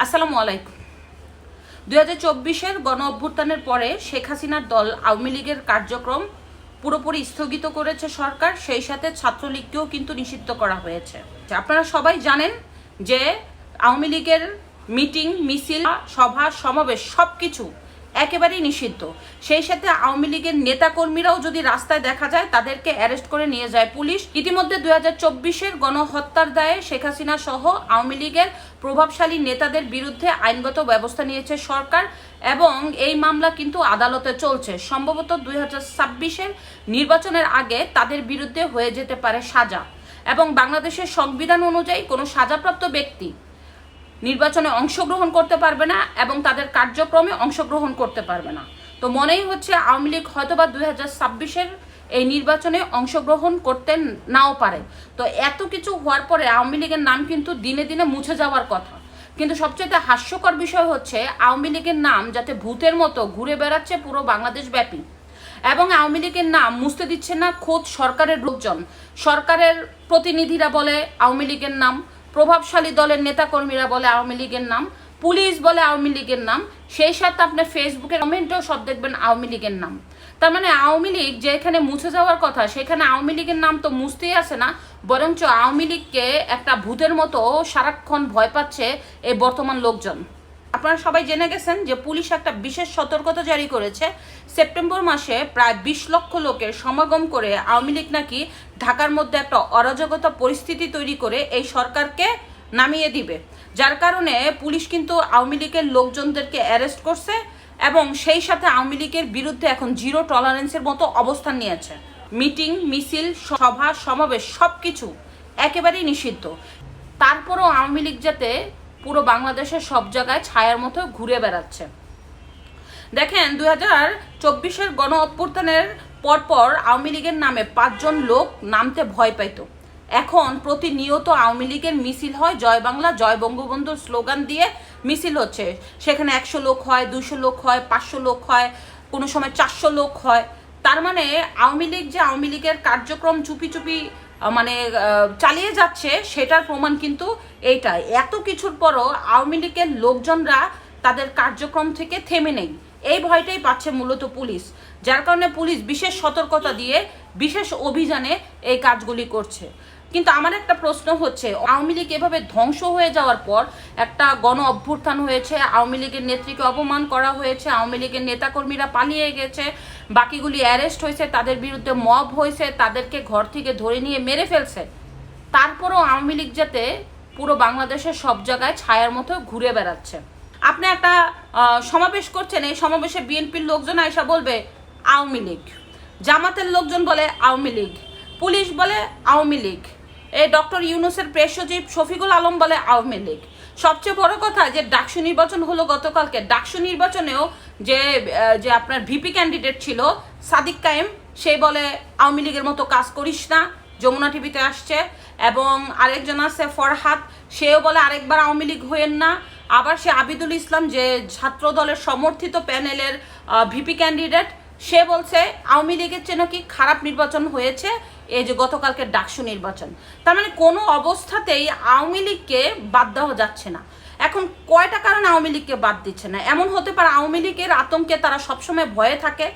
আসসালামু আলাইকুম। দুই হাজার চব্বিশের গণ অভ্যুত্থানের পরে শেখ হাসিনার দল আওয়ামী লীগের কার্যক্রম পুরোপুরি স্থগিত করেছে সরকার, সেই সাথে ছাত্রলীগকেও কিন্তু নিষিদ্ধ করা হয়েছে। আপনারা সবাই জানেন যে আওয়ামী লীগের মিটিং, মিছিল, সভা, সমাবেশ সব কিছু একেবারেই নিষিদ্ধ। সেই সাথে আওয়ামী লীগের নেতাকর্মীরাও যদি রাস্তায় দেখা যায়, তাদেরকে অ্যারেস্ট করে নিয়ে যায় পুলিশ। ইতিমধ্যে দুই হাজার চব্বিশের গণহত্যার দায়ে শেখ হাসিনা সহ আওয়ামী লীগের প্রভাবশালী নেতাদের বিরুদ্ধে আইনগত ব্যবস্থা নিয়েছে সরকার এবং এই মামলা কিন্তু আদালতে চলছে। সম্ভবত দুই হাজার ছাব্বিশের নির্বাচনের আগে তাদের বিরুদ্ধে হয়ে যেতে পারে সাজা। এবং বাংলাদেশের সংবিধান অনুযায়ী কোনো সাজাপ্রাপ্ত ব্যক্তি নির্বাচনে অংশগ্রহণ করতে পারবে না এবং তাদের কার্যক্রমে অংশগ্রহণ করতে পারবে না। তো মনেই হচ্ছে আওয়ামী লীগ হয়তোবা দুই এই নির্বাচনে অংশগ্রহণ করতে নাও পারে। তো এত কিছু হওয়ার পরে আওয়ামী লীগের নাম কিন্তু দিনে দিনে মুছে যাওয়ার কথা। কিন্তু সবচেয়ে হাস্যকর বিষয় হচ্ছে আওয়ামী লীগের নাম যাতে ভূতের মতো ঘুরে বেড়াচ্ছে পুরো বাংলাদেশ ব্যাপী। এবং আওয়ামী লীগের নাম মুছতে দিচ্ছে না খোদ সরকারের লোকজন। সরকারের প্রতিনিধিরা বলে আওয়ামী লীগের নাম প্রভাবশালী দলের নেতাকর্মীরা বলে আওয়ামী লীগের নাম, পুলিশ বলে আওয়ামী লীগের নাম, সেই সাথে আপনার ফেসবুকে কমেন্টেও সব দেখবেন আওয়ামী লীগের নাম। তার মানে আওয়ামী লীগ যেখানে মুছে যাওয়ার কথা, সেখানে আওয়ামী লীগের নাম তো মুছতেই আসে না, বরঞ্চ আওয়ামী লীগকে একটা ভূতের মতো সারাক্ষণ ভয় পাচ্ছে এই বর্তমান লোকজন। আপনারা সবাই জেনে গেছেন যে পুলিশ একটা বিশেষ সতর্কতা জারি করেছে। সেপ্টেম্বর মাসে প্রায় বিশ লক্ষ লোকের সমাগম করে আওয়ামী লীগ নাকি ঢাকার মধ্যে একটা অরাজকতা পরিস্থিতি তৈরি করে এই সরকারকে নামিয়ে দিবে। যার কারণে পুলিশ কিন্তু আওয়ামী লীগের লোকজনদেরকে অ্যারেস্ট করছে এবং সেই সাথে আওয়ামী লীগের বিরুদ্ধে এখন জিরো টলারেন্সের মতো অবস্থান নিয়েছে। মিটিং, মিছিল, সভা, সমাবেশ সব কিছু একেবারেই নিষিদ্ধ। তারপরও আওয়ামী লীগ যাতে পুরো বাংলাদেশের সব জায়গায় ছায়ার মতো ঘুরে বেড়াচ্ছে। দেখেন, দুই হাজার চব্বিশের গণ অভ্যুত্থানের পরপর আওয়ামী লীগের নামে পাঁচজন লোক নামতে ভয় পাইত। এখন প্রতিনিয়ত আওয়ামী লীগের মিছিল হয়, জয় বাংলা, জয় বঙ্গবন্ধুর স্লোগান দিয়ে মিছিল হচ্ছে। সেখানে একশো লোক হয় দুশো লোক হয়, পাঁচশো লোক হয়, কোনো সময় চারশো লোক হয়। তার মানে আওয়ামী লীগ যে আওয়ামী লীগের কার্যক্রম চুপি চুপি মানে চালিয়ে যাচ্ছে, সেটার প্রমাণ কিন্তু এইটাই। এত কিছুর পরও আওয়ামী লীগের লোকজনরা তাদের কার্যক্রম থেকে থেমে নেই। এই ভয়টাই পাচ্ছে মূলত পুলিশ, যার কারণে পুলিশ বিশেষ সতর্কতা দিয়ে, বিশেষ অভিযানে এই কাজগুলি করছে। কিন্তু আমার একটা প্রশ্ন হচ্ছে, আওয়ামী লীগ এভাবে ধ্বংস হয়ে যাওয়ার পর একটা গণ অভ্যুত্থান হয়েছে, আওয়ামী লীগের নেত্রীকে অপমান করা হয়েছে, আওয়ামী লীগের নেতাকর্মীরা পালিয়ে গেছে, বাকিগুলি অ্যারেস্ট হয়েছে, তাদের বিরুদ্ধে মব হয়েছে, তাদেরকে ঘর থেকে ধরে নিয়ে মেরে ফেলছে। তারপরও আওয়ামী লীগ যাতে পুরো বাংলাদেশের সব জায়গায় ছায়ার মতো ঘুরে বেড়াচ্ছে। আপনি একটা সমাবেশ করছেন, এই সমাবেশে বিএনপির লোকজন আয়সা বলবে, আওয়ামী লীগ। জামাতের লোকজন বলে, আওয়ামী লীগ। পুলিশ বলে, আওয়ামী লীগ। এই ডক্টর ইউনুসের প্রেস সচিব শফিকুল আলম বলে আওয়ামী লীগ। সবচেয়ে বড় কথা যে ডাকসু নির্বাচন হলো গতকালকে। ডাকসু নির্বাচনেও যে যে আপনার ভিপি ক্যান্ডিডেট ছিল, সাদিক কায়েম, সে বলে আওয়ামী লীগের মতো কাজ করিস না, যমুনা টিভিতে আসছে। এবং আরেকজন আছে, ফরহাদ, সেও বলে আরেকবার আওয়ামী লীগ হইয়েন না। আবার সে আবিদুল ইসলাম যে ছাত্র দলের সমর্থিত প্যানেলের ভিপি ক্যান্ডিডেট সে বলছে, আওয়ামী লীগের চেয়ে নাকি খারাপ নির্বাচন হয়েছে, এই যে গতকালকে ডাকসু নির্বাচন। তার মানে কোনো অবস্থাতেই আওয়ামী লীগকে বাদ দেওয়া যাচ্ছে না। এখন কয়টা কারণে আওয়ামী লীগকে বাদ দিচ্ছে না? এমন হতে পারে আওয়ামী লীগের আতঙ্কে তারা সবসময় ভয়ে থাকে,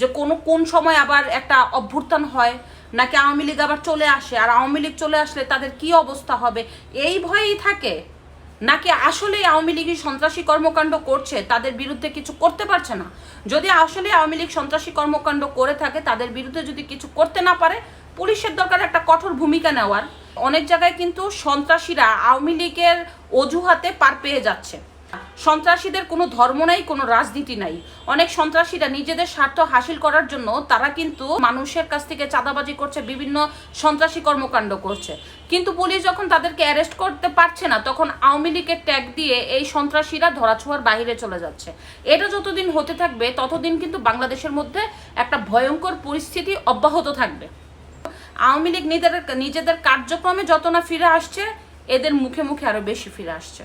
যে কোনো, কোন সময় আবার একটা অভ্যুত্থান হয়, নাকি আওয়ামী লীগ আবার চলে আসে, আর আওয়ামী লীগ চলে আসলে তাদের কি অবস্থা হবে? এই ভয়েই থাকে। নাকি আসলে আওয়ামী লীগই সন্ত্রাসী কর্মকাণ্ড করছে? তাদের বিরুদ্ধে কিছু করতে পারছে না। যদি আসলে আওয়ামী লীগ সন্ত্রাসী কর্মকাণ্ড করে থাকে, তাদের বিরুদ্ধে যদি কিছু করতে না পারে, পুলিশের দরকার একটা কঠোর ভূমিকা নেওয়ার। অনেক জায়গায় কিন্তু সন্ত্রাসীরা আওয়ামী লীগের অজুহাতে পার পেয়ে যাচ্ছে। সন্ত্রাসীদের কোনো ধর্ম নাই, কোনো রাজনীতি নাই। অনেক সন্ত্রাসীরা নিজেদের স্বার্থ হাসিল করার জন্য তারা কিন্তু মানুষের কাছ থেকে চাঁদাবাজি করছে, বিভিন্ন সন্ত্রাসী কর্মকাণ্ড করছে। কিন্তু পুলিশ যখন তাদেরকে অ্যারেস্ট করতে পারছে না, তখন আওয়ামী লীগের ট্যাগ দিয়ে এই সন্ত্রাসীরা ধরাছোঁয়ার বাইরে চলে যাচ্ছে। এটা যতদিন হতে থাকবে, ততদিন কিন্তু বাংলাদেশের মধ্যে একটা ভয়ঙ্কর পরিস্থিতি অব্যাহত থাকবে। আওয়ামী লীগ নিজেদের নিজেদের কার্যক্রমে যত না ফিরে আসছে, এদের মুখে মুখে আরও বেশি ফিরে আসছে।